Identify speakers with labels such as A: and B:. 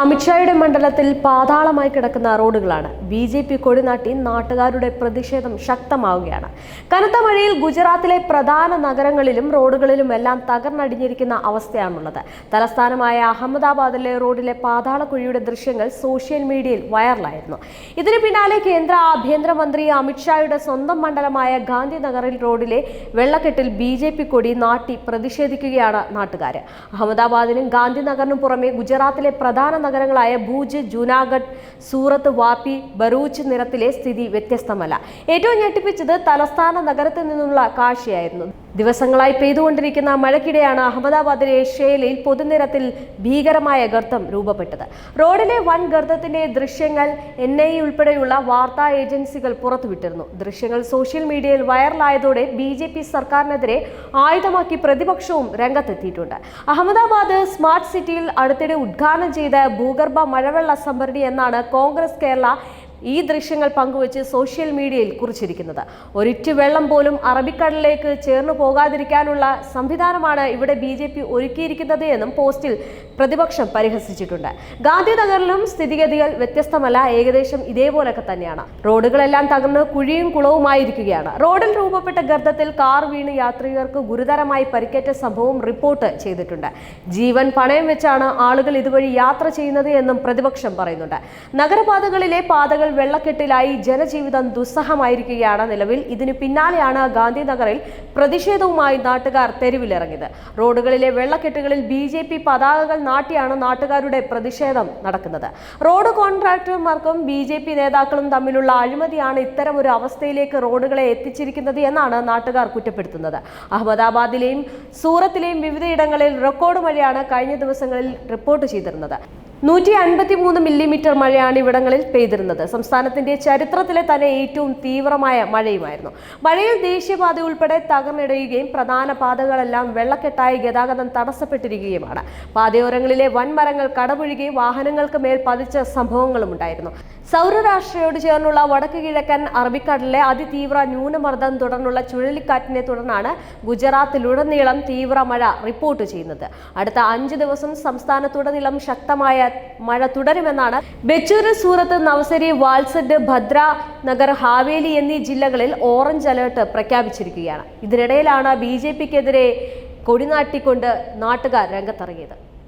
A: അമിത്ഷായുടെ മണ്ഡലത്തിൽ പാതാളമായി കിടക്കുന്ന റോഡുകളാണ്. ബി ജെ പി കൊടിനാട്ടി നാട്ടുകാരുടെ പ്രതിഷേധം ശക്തമാവുകയാണ്. കനത്ത മഴയിൽ ഗുജറാത്തിലെ പ്രധാന നഗരങ്ങളിലും റോഡുകളിലും എല്ലാം തകർന്നടിഞ്ഞിരിക്കുന്ന അവസ്ഥയാണുള്ളത്. തലസ്ഥാനമായ അഹമ്മദാബാദിലെ റോഡിലെ പാതാളക്കുഴിയുടെ ദൃശ്യങ്ങൾ സോഷ്യൽ മീഡിയയിൽ വൈറലായിരുന്നു. ഇതിന് പിന്നാലെ കേന്ദ്ര ആഭ്യന്തരമന്ത്രി അമിത്ഷായുടെ സ്വന്തം മണ്ഡലമായ ഗാന്ധിനഗറിൽ റോഡിലെ വെള്ളക്കെട്ടിൽ ബി ജെ പി കൊടി നാട്ടി പ്രതിഷേധിക്കുകയാണ് നാട്ടുകാർ അഹമ്മദാബാദിനും ഗാന്ധിനഗറിനും പുറമെ ഗുജറാത്തിലെ പ്രധാന നഗരങ്ങളായ ഭൂജ് ജൂനാഗഡ് സൂറത്ത് വാപ്പി ബറൂച്ച് നിരത്തിലെ സ്ഥിതി വ്യത്യസ്തമല്ല. ഏറ്റവും ഞെട്ടിപ്പിച്ചത് തലസ്ഥാന നഗരത്തിൽ നിന്നുള്ള കാഴ്ചയായിരുന്നു. ദിവസങ്ങളായി പെയ്തുകൊണ്ടിരിക്കുന്ന മഴയ്ക്കിടെയാണ് അഹമ്മദാബാദിലെ ഷേലയിൽ പൊതുനിരത്തിൽ ഭീകരമായ ഗർത്തം രൂപപ്പെട്ടത്. റോഡിലെ വൻ ഗർത്തത്തിന്റെ ദൃശ്യങ്ങൾ എൻ ഐ ഉൾപ്പെടെയുള്ള വാർത്താ ഏജൻസികൾ പുറത്തുവിട്ടിരുന്നു. ദൃശ്യങ്ങൾ സോഷ്യൽ മീഡിയയിൽ വൈറലായതോടെ ബി ജെ പി സർക്കാരിനെതിരെ ആയുധമാക്കി പ്രതിപക്ഷവും രംഗത്തെത്തിയിട്ടുണ്ട്. അഹമ്മദാബാദ് സ്മാർട്ട് സിറ്റിയിൽ അടുത്തിടെ ഉദ്ഘാടനം ചെയ്ത ഭൂഗർഭ മഴവെള്ള സംഭരണി എന്നാണ് കോൺഗ്രസ് കേരള ഈ ദൃശ്യങ്ങൾ പങ്കുവച്ച് സോഷ്യൽ മീഡിയയിൽ കുറിച്ചിരിക്കുന്നത്. ഒരിറ്റു വെള്ളം പോലും അറബിക്കടലിലേക്ക് ചേർന്നു പോകാതിരിക്കാനുള്ള സംവിധാനമാണ് ഇവിടെ ബി ജെ പി ഒരുക്കിയിരിക്കുന്നത് എന്നും പോസ്റ്റിൽ പ്രതിപക്ഷം പരിഹസിച്ചിട്ടുണ്ട്. ഗാന്ധിനഗറിലും സ്ഥിതിഗതികൾ വ്യത്യസ്തമല്ല. ഏകദേശം ഇതേപോലൊക്കെ തന്നെയാണ്. റോഡുകളെല്ലാം തകർന്ന് കുഴിയും കുളവുമായിരിക്കുകയാണ്. റോഡിൽ രൂപപ്പെട്ട ഗർത്തത്തിൽ കാർ വീണ് യാത്രികർക്ക് ഗുരുതരമായി പരിക്കേറ്റ സംഭവം റിപ്പോർട്ട് ചെയ്തിട്ടുണ്ട്. ജീവൻ പണയം വെച്ചാണ് ആളുകൾ ഇതുവഴി യാത്ര ചെയ്യുന്നത് എന്നും പ്രതിപക്ഷം പറയുന്നുണ്ട്. നഗരപാതകളിലെ പാതകൾ വെള്ളക്കെട്ടിലായി ജനജീവിതം ദുസ്സഹമായിരിക്കുകയാണ് നിലവിൽ. ഇതിന് പിന്നാലെയാണ് ഗാന്ധിനഗറിൽ പ്രതിഷേധവുമായി നാട്ടുകാർ തെരുവിലിറങ്ങിയത്. റോഡുകളിലെ വെള്ളക്കെട്ടുകളിൽ ബി ജെ പി പതാകകൾ നാട്ടിയാണ് നാട്ടുകാരുടെ പ്രതിഷേധം നടക്കുന്നത്. റോഡ് കോൺട്രാക്ടർമാർക്കും ബി ജെ പി നേതാക്കളും തമ്മിലുള്ള അഴിമതിയാണ് ഇത്തരം ഒരു അവസ്ഥയിലേക്ക് റോഡുകളെ എത്തിച്ചിരിക്കുന്നത് എന്നാണ് നാട്ടുകാർ കുറ്റപ്പെടുത്തുന്നത്. അഹമ്മദാബാദിലെയും സൂറത്തിലെയും വിവിധയിടങ്ങളിൽ റെക്കോർഡ് മഴയാണ് കഴിഞ്ഞ ദിവസങ്ങളിൽ റിപ്പോർട്ട് ചെയ്തിരുന്നത്. നൂറ്റി അൻപത്തി മൂന്ന് മില്ലിമീറ്റർ മഴയാണ് ഇവിടങ്ങളിൽ പെയ്തിരുന്നത്. സംസ്ഥാനത്തിന്റെ ചരിത്രത്തിലെ തന്നെ ഏറ്റവും തീവ്രമായ മഴയുമായിരുന്നു. മഴയിൽ ദേശീയപാത ഉൾപ്പെടെ തകർന്നിടയുകയും പ്രധാന പാതകളെല്ലാം വെള്ളക്കെട്ടായി ഗതാഗതം തടസ്സപ്പെട്ടിരിക്കുകയുമാണ്. പാതയോരങ്ങളിലെ വൻമരങ്ങൾ കടപുഴുകി വാഹനങ്ങൾക്ക് മേൽ പതിച്ച സംഭവങ്ങളും ഉണ്ടായിരുന്നു. സൗരരാഷ്ട്രയോട് ചേർന്നുള്ള വടക്ക് കിഴക്കൻ അറബിക്കടലിലെ അതിതീവ്ര ന്യൂനമർദ്ദം തുടർന്നുള്ള ചുഴലിക്കാറ്റിനെ തുടർന്നാണ് ഗുജറാത്തിലുടനീളം തീവ്ര മഴ റിപ്പോർട്ട് ചെയ്യുന്നത്. അടുത്ത അഞ്ച് ദിവസം സംസ്ഥാനത്തുടനീളം ശക്തമായ മഴ തുടരുമെന്നാണ് ബെച്ചൂര് സൂറത്ത് നവസരി വാൽസഡ് ഭദ്ര നഗർ ഹാവേലി എന്നീ ജില്ലകളിൽ ഓറഞ്ച് അലേർട്ട് പ്രഖ്യാപിച്ചിരിക്കുകയാണ്. ഇതിനിടയിലാണ് ബി ജെ പിക്കെതിരെ കൊടിനാട്ടിക്കൊണ്ട് നാട്ടുകാർ രംഗത്തിറങ്ങിയത്.